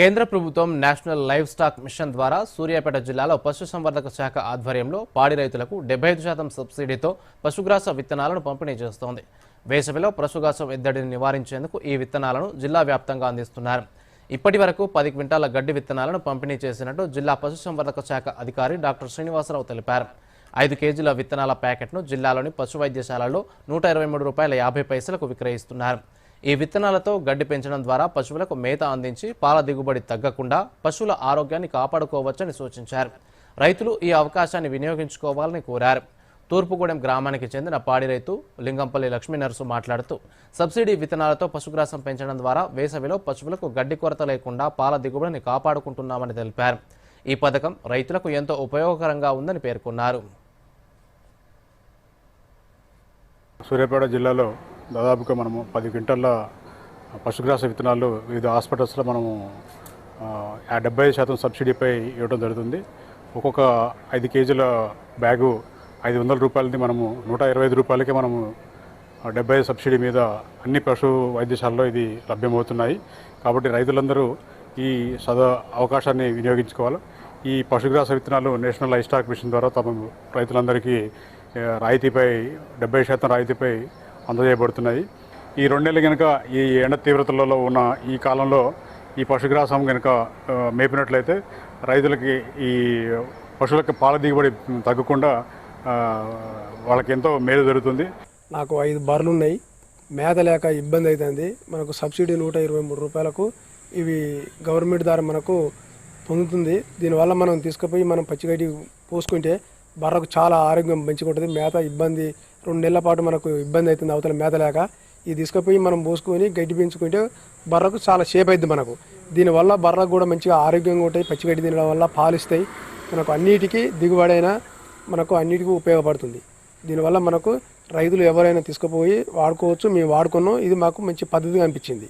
కేంద్ర ప్రభుత్వం national live stock machine ద్వారా సూర్యాపేట జిల్లాలో పశుసంవర్ధక శాఖ ఆధ్వర్యంలో పాడి రైతులకు డెబ్బై ఐదు శాతం సబ్సిడీతో పశుగ్రాస విత్తనాలను పంపిణీ చేస్తోంది. వేసవిలో పశుగ్రాసం ఎద్దడిని నివారించేందుకు ఈ విత్తనాలను జిల్లా వ్యాప్తంగా అందిస్తున్నారు. ఇప్పటి వరకు పది క్వింటాల గడ్డి విత్తనాలను పంపిణీ చేసినట్టు జిల్లా పశుసంవర్ధక శాఖ అధికారి డాక్టర్ శ్రీనివాసరావు తెలిపారు. ఐదు కేజీల విత్తనాల ప్యాకెట్ను జిల్లాలోని పశు వైద్యశాలలో నూట ఇరవై మూడు రూపాయల యాభై పైసలకు విక్రయిస్తున్నారు. ఈ విత్తనాలతో గడ్డి పెంచడం ద్వారా పశువులకు మేత అందించి పాల దిగుబడి తగ్గకుండా పశువుల ఆరోగ్యాన్ని కాపాడుకోవచ్చని సూచించారు. రైతులు ఈ అవకాశాన్ని వినియోగించుకోవాలని కోరారు. తూర్పుగూడెం గ్రామానికి చెందిన పాడి రైతు లింగంపల్లి లక్ష్మీ నర్సు మాట్లాడుతూ సబ్సిడీ విత్తనాలతో పశుగ్రాసం పెంచడం ద్వారా వేసవిలో పశువులకు గడ్డి కొరత లేకుండా పాల దిగుబడిని కాపాడుకుంటున్నామని తెలిపారు. ఈ పథకం రైతులకు ఎంతో ఉపయోగకరంగా ఉందని పేర్కొన్నారు. సూర్యాపేట జిల్లాలో దాదాపుగా మనము పది క్వింటల్ల పశుగ్రాస విత్తనాలు వివిధ హాస్పిటల్స్లో మనము డెబ్బై ఐదు శాతం సబ్సిడీపై ఇవ్వడం జరుగుతుంది. ఒక్కొక్క ఐదు కేజీల బ్యాగు ఐదు వందల రూపాయలది మనము నూట ఇరవై ఐదు రూపాయలకే మనము డెబ్బై సబ్సిడీ మీద అన్ని పశు వైద్యశాలలో ఇది లభ్యమవుతున్నాయి. కాబట్టి రైతులందరూ ఈ సదా అవకాశాన్ని వినియోగించుకోవాలి. ఈ పశుగ్రాస విత్తనాలు నేషనల్ లైఫ్ స్టాక్ మిషన్ ద్వారా తమ రైతులందరికీ రాయితీపై డెబ్బై శాతం రాయితీపై అందజేయబడుతున్నాయి. ఈ రెండేళ్ళు కనుక ఈ ఎండ తీవ్రతలలో ఉన్న ఈ కాలంలో ఈ పశుగ్రాసం కనుక మేపినట్లయితే రైతులకి ఈ పశువులకు పాల దిగుబడి తగ్గకుండా వాళ్ళకి ఎంతో మేలు జరుగుతుంది. నాకు ఐదు బర్రెలు ఉన్నాయి మేత లేక ఇబ్బంది అవుతుంది మనకు సబ్సిడీ నూట ఇరవై మూడు రూపాయలకు ఇవి గవర్నమెంట్ ద్వారా మనకు పొందుతుంది. దీనివల్ల మనం తీసుకుపోయి మనం పచ్చిగడ్డి పోసుకుంటే బర్రకు చాలా ఆరోగ్యం మంచిగా ఉంటుంది మేత ఇబ్బంది రెండు నెలల పాటు మనకు ఇబ్బంది అవుతుంది అవతల మేత లేక ఇది తీసుకుపోయి మనం పోసుకొని గడ్డి పెంచుకుంటే బర్రకు చాలా షేప్ అవుతుంది మనకు. దీనివల్ల బర్రకు కూడా మంచిగా ఆరోగ్యంగా ఉంటాయి పచ్చిగడ్డి తినడం వల్ల పాలిస్తాయి. మనకు అన్నిటికీ దిగుబడైనా మనకు అన్నిటికీ ఉపయోగపడుతుంది. దీనివల్ల మనకు రైతులు ఎవరైనా తీసుకుపోయి వాడుకోవచ్చు మేము వాడుకున్నాం. ఇది మాకు మంచి పద్ధతిగా అనిపించింది.